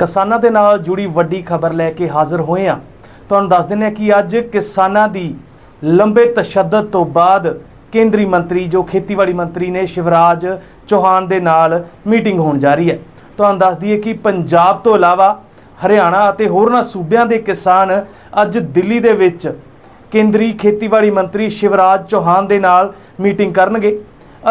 ਕਿਸਾਨਾਂ ਦੇ ਨਾਲ ਜੁੜੀ ਵੱਡੀ ਖਬਰ ਲੈ ਕੇ ਹਾਜ਼ਰ ਹੋਏ ਹਾਂ। ਤੁਹਾਨੂੰ ਦੱਸ ਦਿੰਦੇ ਹਾਂ ਕਿ ਅੱਜ ਕਿਸਾਨਾਂ ਦੀ ਲੰਬੇ ਤਸ਼ੱਦਦ ਤੋਂ ਬਾਅਦ ਕੇਂਦਰੀ ਮੰਤਰੀ, ਜੋ ਖੇਤੀਬਾੜੀ ਮੰਤਰੀ ਨੇ ਸ਼ਿਵਰਾਜ ਚੌਹਾਨ ਦੇ ਨਾਲ ਮੀਟਿੰਗ ਹੋਣ ਜਾ ਰਹੀ ਹੈ। ਤੁਹਾਨੂੰ ਦੱਸ ਦਈਏ ਕਿ ਪੰਜਾਬ ਤੋਂ ਇਲਾਵਾ ਹਰਿਆਣਾ ਅਤੇ ਹੋਰਨਾਂ ਸੂਬਿਆਂ ਦੇ ਕਿਸਾਨ ਅੱਜ ਦਿੱਲੀ ਦੇ ਵਿੱਚ ਕੇਂਦਰੀ ਖੇਤੀਬਾੜੀ ਮੰਤਰੀ ਸ਼ਿਵਰਾਜ ਚੌਹਾਨ ਦੇ ਨਾਲ ਮੀਟਿੰਗ ਕਰਨਗੇ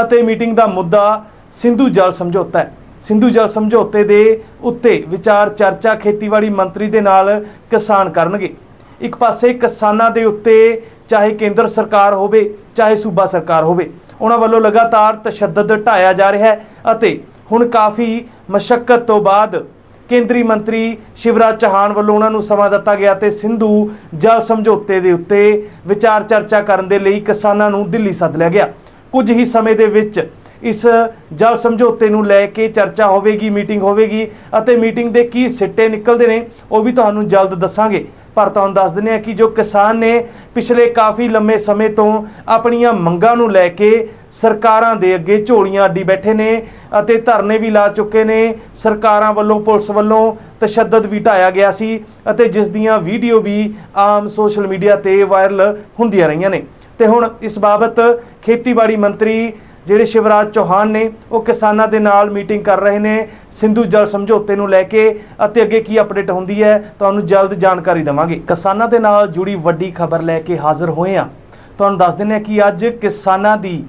ਅਤੇ ਮੀਟਿੰਗ ਦਾ ਮੁੱਦਾ ਸਿੰਧੂ ਜਲ ਸਮਝੌਤਾ ਹੈ। ਸਿੰਧੂ ਜਲ ਸਮਝੌਤੇ ਦੇ ਉੱਤੇ ਵਿਚਾਰ ਚਰਚਾ ਖੇਤੀਬਾੜੀ ਮੰਤਰੀ ਦੇ ਨਾਲ ਕਿਸਾਨ ਕਰਨਗੇ। ਇੱਕ ਪਾਸੇ ਕਿਸਾਨਾਂ ਦੇ ਉੱਤੇ ਚਾਹੇ ਕੇਂਦਰ ਸਰਕਾਰ ਹੋਵੇ, ਚਾਹੇ ਸੂਬਾ ਸਰਕਾਰ ਹੋਵੇ, ਉਹਨਾਂ ਵੱਲੋਂ ਲਗਾਤਾਰ ਤਸ਼ੱਦਦ ਢਾਇਆ ਜਾ ਰਿਹਾ ਹੈ ਅਤੇ ਹੁਣ ਕਾਫੀ ਮਸ਼ੱਕਤ ਤੋਂ ਬਾਅਦ ਕੇਂਦਰੀ ਮੰਤਰੀ ਸ਼ਿਵਰਾਜ ਚੌਹਾਨ ਵੱਲੋਂ ਉਹਨਾਂ ਨੂੰ ਸਮਾਂ ਦਿੱਤਾ ਗਿਆ ਤੇ ਸਿੰਧੂ ਜਲ ਸਮਝੌਤੇ ਦੇ ਉੱਤੇ ਵਿਚਾਰ ਚਰਚਾ ਕਰਨ ਦੇ ਲਈ ਕਿਸਾਨਾਂ ਨੂੰ ਦਿੱਲੀ ਸੱਦ ਲਿਆ ਗਿਆ। ਕੁਝ ਹੀ ਸਮੇਂ ਦੇ ਵਿੱਚ ਇਸ ਜਲ ਸਮਝੌਤੇ ਨੂੰ ਲੈ ਕੇ ਚਰਚਾ ਹੋਵੇਗੀ, ਮੀਟਿੰਗ ਹੋਵੇਗੀ ਅਤੇ ਮੀਟਿੰਗ ਦੇ ਕੀ ਸਿੱਟੇ ਨਿਕਲਦੇ ਨੇ, ਉਹ ਵੀ ਤੁਹਾਨੂੰ ਜਲਦ ਦੱਸਾਂਗੇ। ਪਰ ਤੁਹਾਨੂੰ ਦੱਸ ਦਿੰਦੇ ਹਾਂ ਕਿ ਜੋ ਕਿਸਾਨ ਨੇ ਪਿਛਲੇ ਕਾਫੀ ਲੰਮੇ ਸਮੇਂ ਤੋਂ ਆਪਣੀਆਂ ਮੰਗਾਂ ਨੂੰ ਲੈ ਕੇ ਸਰਕਾਰਾਂ ਦੇ ਅੱਗੇ ਝੋਲੀਆਂ ਅੱਡੀ ਬੈਠੇ ਨੇ ਅਤੇ ਧਰਨੇ ਵੀ ਲਾ ਚੁੱਕੇ ਨੇ, ਸਰਕਾਰਾਂ ਵੱਲੋਂ, ਪੁਲਿਸ ਵੱਲੋਂ ਤਸ਼ੱਦਦ ਵੀ ਢਾਇਆ ਗਿਆ ਸੀ ਅਤੇ ਜਿਸ ਦੀਆਂ ਵੀਡੀਓ ਵੀ ਆਮ ਸੋਸ਼ਲ ਮੀਡੀਆ ਤੇ ਵਾਇਰਲ ਹੁੰਦੀਆਂ ਰਹੀਆਂ ਨੇ। ਤੇ ਹੁਣ ਇਸ ਬਾਬਤ ਖੇਤੀਬਾੜੀ ਮੰਤਰੀ ਜਿਹੜੇ ਸ਼ਿਵਰਾਜ ਚੌਹਾਨ ਨੇ, ਉਹ ਕਿਸਾਨਾਂ ਦੇ ਨਾਲ ਮੀਟਿੰਗ ਕਰ ਰਹੇ ਨੇ। ਸਿੰਧੂ ਜਲ ਸਮਝੌਤੇ ਨੂੰ ਲੈ ਕੇ ਅਤੇ ਅੱਗੇ ਕੀ ਅਪਡੇਟ ਹੁੰਦੀ ਹੈ, ਤੁਹਾਨੂੰ ਜਲਦ ਜਾਣਕਾਰੀ ਦੇਵਾਂਗੇ। ਕਿਸਾਨਾਂ ਦੇ ਨਾਲ ਜੁੜੀ ਵੱਡੀ ਖਬਰ ਲੈ ਕੇ ਹਾਜ਼ਰ ਹੋਏ ਹਾਂ। ਤੁਹਾਨੂੰ ਦੱਸ ਦਿੰਦੇ ਹਾਂ ਕਿ ਅੱਜ ਕਿਸਾਨਾਂ ਦੀ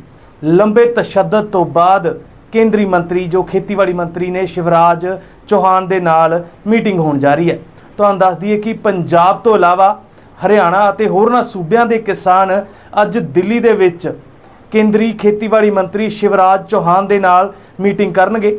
ਲੰਬੇ ਤਸ਼ੱਦਦ ਤੋਂ ਬਾਅਦ ਕੇਂਦਰੀ ਮੰਤਰੀ, ਜੋ ਖੇਤੀਬਾੜੀ ਮੰਤਰੀ ਨੇ, ਸ਼ਿਵਰਾਜ ਚੌਹਾਨ ਦੇ ਨਾਲ ਮੀਟਿੰਗ ਹੋਣ ਜਾ ਰਹੀ ਹੈ। ਤੁਹਾਨੂੰ ਦੱਸ ਦਈਏ ਕਿ ਪੰਜਾਬ ਤੋਂ ਇਲਾਵਾ ਹਰਿਆਣਾ ਅਤੇ ਹੋਰਨਾਂ ਸੂਬਿਆਂ ਦੇ ਕਿਸਾਨ ਅੱਜ ਦਿੱਲੀ ਦੇ ਵਿੱਚ ਕੇਂਦਰੀ ਖੇਤੀਬਾੜੀ ਮੰਤਰੀ ਸ਼ਿਵਰਾਜ ਚੌਹਾਨ ਦੇ ਨਾਲ ਮੀਟਿੰਗ ਕਰਨਗੇ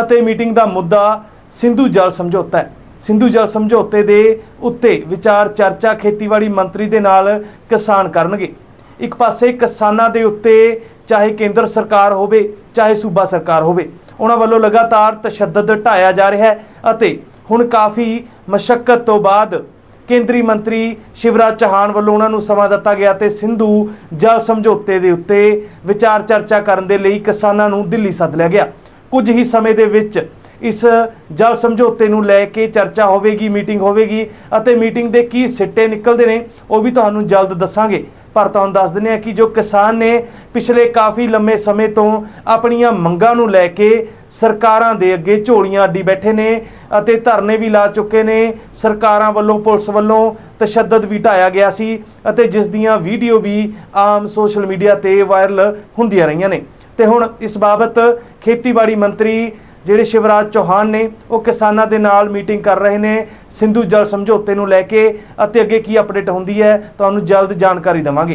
ਅਤੇ ਮੀਟਿੰਗ ਦਾ ਮੁੱਦਾ ਸਿੰਧੂ ਜਲ ਸਮਝੌਤਾ ਹੈ। ਸਿੰਧੂ ਜਲ ਸਮਝੌਤੇ ਦੇ ਉੱਤੇ ਵਿਚਾਰ ਚਰਚਾ ਖੇਤੀਬਾੜੀ ਮੰਤਰੀ ਦੇ ਨਾਲ ਕਿਸਾਨ ਕਰਨਗੇ। ਇੱਕ ਪਾਸੇ ਕਿਸਾਨਾਂ ਦੇ ਉੱਤੇ ਚਾਹੇ ਕੇਂਦਰ ਸਰਕਾਰ ਹੋਵੇ, ਚਾਹੇ ਸੂਬਾ ਸਰਕਾਰ ਹੋਵੇ, ਉਹਨਾਂ ਵੱਲੋਂ ਲਗਾਤਾਰ ਤਸ਼ੱਦਦ ਢਾਇਆ ਜਾ ਰਿਹਾ ਹੈ ਅਤੇ ਹੁਣ ਕਾਫੀ ਮਸ਼ੱਕਤ ਤੋਂ ਬਾਅਦ ਕੇਂਦਰੀ ਮੰਤਰੀ ਸ਼ਿਵਰਾਜ ਚੌਹਾਨ ਵੱਲੋਂ ਉਹਨਾਂ ਨੂੰ ਸਮਾਂ ਦਿੱਤਾ ਗਿਆ ਤੇ ਸਿੰਧੂ ਜਲ ਸਮਝੌਤੇ ਦੇ ਉੱਤੇ ਵਿਚਾਰ ਚਰਚਾ ਕਰਨ ਦੇ ਲਈ ਕਿਸਾਨਾਂ ਨੂੰ ਦਿੱਲੀ ਸੱਦ ਲਿਆ ਗਿਆ। ਕੁਝ ਹੀ ਸਮੇਂ ਦੇ ਵਿੱਚ ਇਸ ਜਲ ਸਮਝੌਤੇ ਨੂੰ ਲੈ ਕੇ ਚਰਚਾ ਹੋਵੇਗੀ, ਮੀਟਿੰਗ ਹੋਵੇਗੀ ਅਤੇ ਮੀਟਿੰਗ ਦੇ ਕੀ ਸਿੱਟੇ ਨਿਕਲਦੇ ਨੇ ਉਹ ਵੀ ਤੁਹਾਨੂੰ ਜਲਦ ਦੱਸਾਂਗੇ। ਪਰ ਤੁਹਾਨੂੰ ਦੱਸ ਦਿੰਦੇ ਹਾਂ ਕਿ ਜੋ ਕਿਸਾਨ ਨੇ ਪਿਛਲੇ ਕਾਫੀ ਲੰਮੇ ਸਮੇਂ ਤੋਂ ਆਪਣੀਆਂ ਮੰਗਾਂ ਨੂੰ ਲੈ ਕੇ ਸਰਕਾਰਾਂ ਦੇ ਅੱਗੇ ਝੋਲੀਆਂ ਅੱਡੀ ਬੈਠੇ ਨੇ ਅਤੇ ਧਰਨੇ ਵੀ ਲਾ ਚੁੱਕੇ ਨੇ। ਸਰਕਾਰਾਂ ਵੱਲੋਂ, ਪੁਲਿਸ ਵੱਲੋਂ ਤਸ਼ੱਦਦ ਵੀ ਢਾਇਆ ਗਿਆ ਸੀ ਅਤੇ ਜਿਸ ਦੀਆਂ ਵੀਡੀਓ ਵੀ ਆਮ ਸੋਸ਼ਲ ਮੀਡੀਆ ਤੇ ਵਾਇਰਲ ਹੁੰਦੀਆਂ ਰਹੀਆਂ ਨੇ। ਤੇ ਹੁਣ ਇਸ ਬਾਬਤ ਖੇਤੀਬਾੜੀ ਮੰਤਰੀ ਜਿਹੜੇ ਸ਼ਿਵਰਾਜ ਚੌਹਾਨ ਨੇ, ਉਹ ਕਿਸਾਨਾਂ ਦੇ ਨਾਲ ਮੀਟਿੰਗ ਕਰ ਰਹੇ ਨੇ। ਸਿੰਧੂ ਜਲ ਸਮਝੌਤੇ ਨੂੰ ਲੈ ਕੇ ਅਤੇ ਅੱਗੇ ਕੀ ਅਪਡੇਟ ਹੁੰਦੀ ਹੈ, ਤੁਹਾਨੂੰ ਜਲਦ ਜਾਣਕਾਰੀ ਦੇਵਾਂਗੇ।